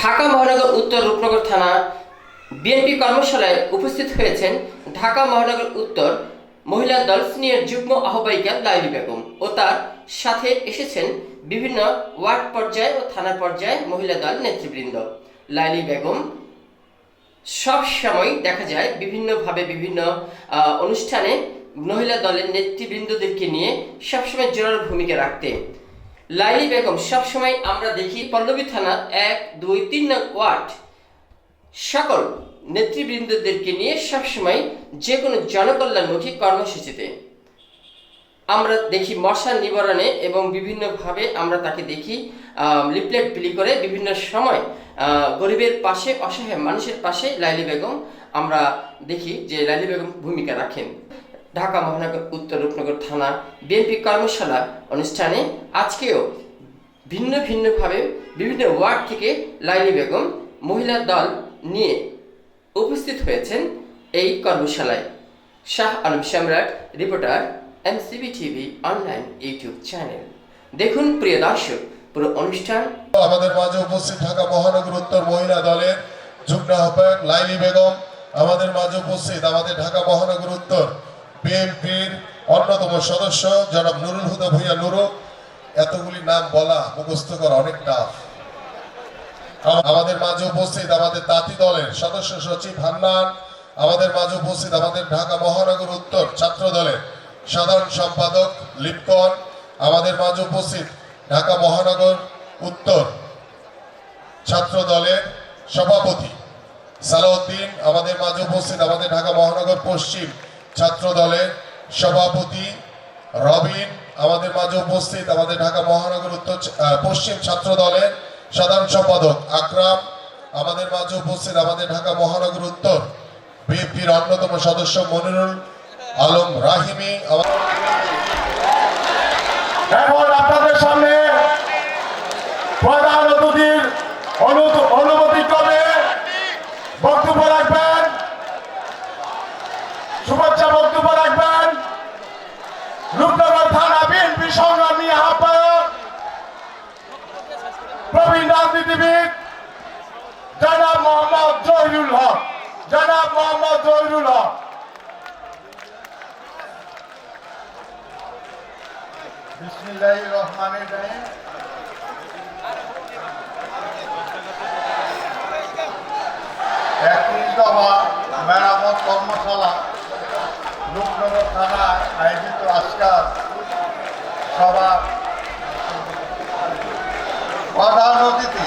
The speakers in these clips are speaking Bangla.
ঢাকা মহানগর উত্তর রূপনগর থানা বিএনপি কর্মশালায় উপস্থিত হয়েছেন ঢাকা মহানগর উত্তর মহিলা দল সিনিয়র যুগ্ম আহ্বায়িকা লাইলি বেগম ও তার সাথে এসেছেন বিভিন্ন ওয়ার্ড পর্যায়ে ও থানা পর্যায়ে মহিলা দল নেতৃবৃন্দ। লাইলি বেগম সব সময় দেখা যায় বিভিন্নভাবে বিভিন্ন অনুষ্ঠানে মহিলা দলের নেতৃবৃন্দদেরকে নিয়ে সবসময় জোরালো ভূমিকা রাখতে লাইলি বেগম সবসময় আমরা দেখি পল্লবী থানা এক, দুই, তিন নং ওয়ার্ড। সকল নেতৃবৃন্দদেরকে নিয়ে সবসময় যে কোনো জনকল্যাণমুখী কর্মসূচিতে আমরা দেখি মশা নিবারণে এবং বিভিন্নভাবে আমরা তাকে দেখি লিপলেট বিলি করে বিভিন্ন সময় গরিবের পাশে, অসহায় মানুষের পাশে লাইলি বেগম আমরা দেখি যে লাইলি বেগম ভূমিকা রাখেন। ঢাকা মহানগর, উত্তর রূপনগর থানা বিএনপি কর্মশালা অনুষ্ঠানে আজকেও ভিন্ন ভিন্নভাবে বিভিন্ন ওয়ার্ড থেকে লাইলি বেগম মহিলা দল নিয়ে উপস্থিত হয়েছেন এই কর্মশালায়। Shah Alam Samrat, reporter, MCB TV online YouTube channel. দেখুন প্রিয় দর্শক, পুরো অনুষ্ঠান। আমাদের মাঝে উপস্থিত থাকা মহানগর উত্তর মহিলা দলের যুগ্ম আহ্বায়ক লাইলি বেগম। আমাদের মাঝে উপস্থিত আমাদের ঢাকা মহানগর উত্তর বিএনপির অন্যতম সদস্য জনাব নুরুল হুদা ভূঁইয়া নুরু। এতগুলি নাম বলা মুখস্থ করা অনেক টাফ আমাদের মাঝে উপস্থিত আমাদের তাঁতি দলের সদস্য সচিব হান্নান, আমাদের মাঝে উপস্থিত আমাদের ঢাকা মহানগর উত্তর ছাত্র দলের সাধারণ সম্পাদক লিপকন, আমাদের মাঝে উপস্থিত ঢাকা মহানগর উত্তর ছাত্র দলের সভাপতি সালাউদ্দিন, আমাদের মাঝে উপস্থিত আমাদের ঢাকা মহানগর পশ্চিম ছাত্র দলের সভাপতি রবিন আমাদের মাঝে উপস্থিত, আমাদের ঢাকা মহানগর উত্তর পশ্চিম ছাত্র দলের সাধারণ সম্পাদক আকরাম, আমাদের মাঝে উপস্থিত আমাদের ঢাকা মহানগর উত্তর বিএনপির অন্যতম সদস্য মনিরুল আলম রাহিমি আমাদের আপনাদের সামনে প্রধান অতিথির অনু- অনুমতি ক্রমে বক্তব্য রাখবেন শুভেচ্ছা বক্তব্য রাখবেন রূপনগর থানা বিএনপি সংগ্রামী আহ্বায়ক প্রবীণ রাজনীতিবিদ জনাব মোহাম্মদ জহিরুল হক। জনাব মোহাম্মদ জহিরুল হক। মেরামত কর্মশালা আয়োজিত আজকাল সভা প্রধান অতিথি।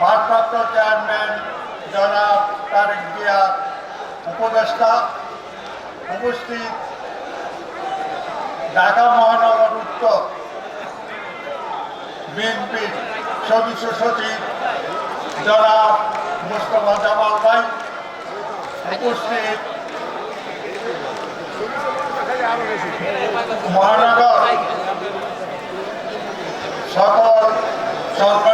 ভারপ্রাপ্ত চেয়ারম্যান জনাব তারেক জিয়া, উপদেষ্টা উপস্থিত ঢাকা মহানগর উত্তর বিএনপির সদস্য সচিব জনাব মুস্তফা জামাল ভাই উপস্থিত মহানগর সকল সম্মানিত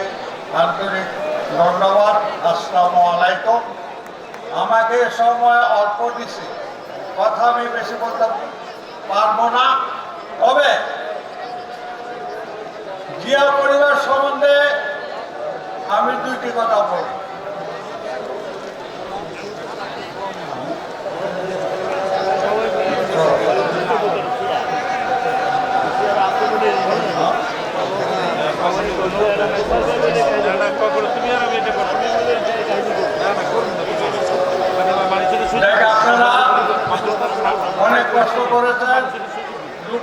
আন্তরিক ধন্যবাদ, আসসালামু আলাইকুম। আমাকে সময় অল্প দিছে। কথা আমি বেশি বলতে পারব না। তবে জিয়া পরিবার সম্বন্ধে আমি দুইটি কথা বলব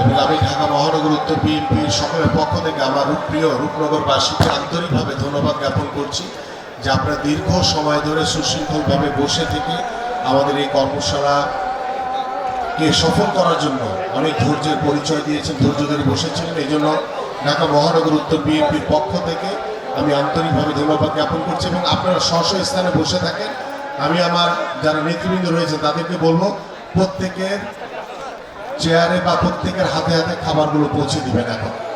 এবং আমি ঢাকা মহানগর উত্তর বিএনপির সকলের পক্ষ থেকে আমার প্রিয় রূপনগরবাসীকে আন্তরিকভাবে ধন্যবাদ জ্ঞাপন করছি যে আপনারা দীর্ঘ সময় ধরে সুশৃঙ্খলভাবে বসে থেকে আমাদের এই কর্মশালাকে সফল করার জন্য অনেক ধৈর্যের পরিচয় দিয়েছেন, ধৈর্য ধরে বসেছিলেন। এই জন্য ঢাকা মহানগর উত্তর বিএনপির পক্ষ থেকে আমি আন্তরিকভাবে ধন্যবাদ জ্ঞাপন করছি এবং আপনারা স্ব স্থানে বসে থাকেন। আমি আমার যারা নেতৃবৃন্দ রয়েছে তাদেরকে বলব, প্রত্যেকের চেয়ারে বা প্রত্যেকের হাতে হাতে খাবারগুলো পৌঁছে দিবেন এখন।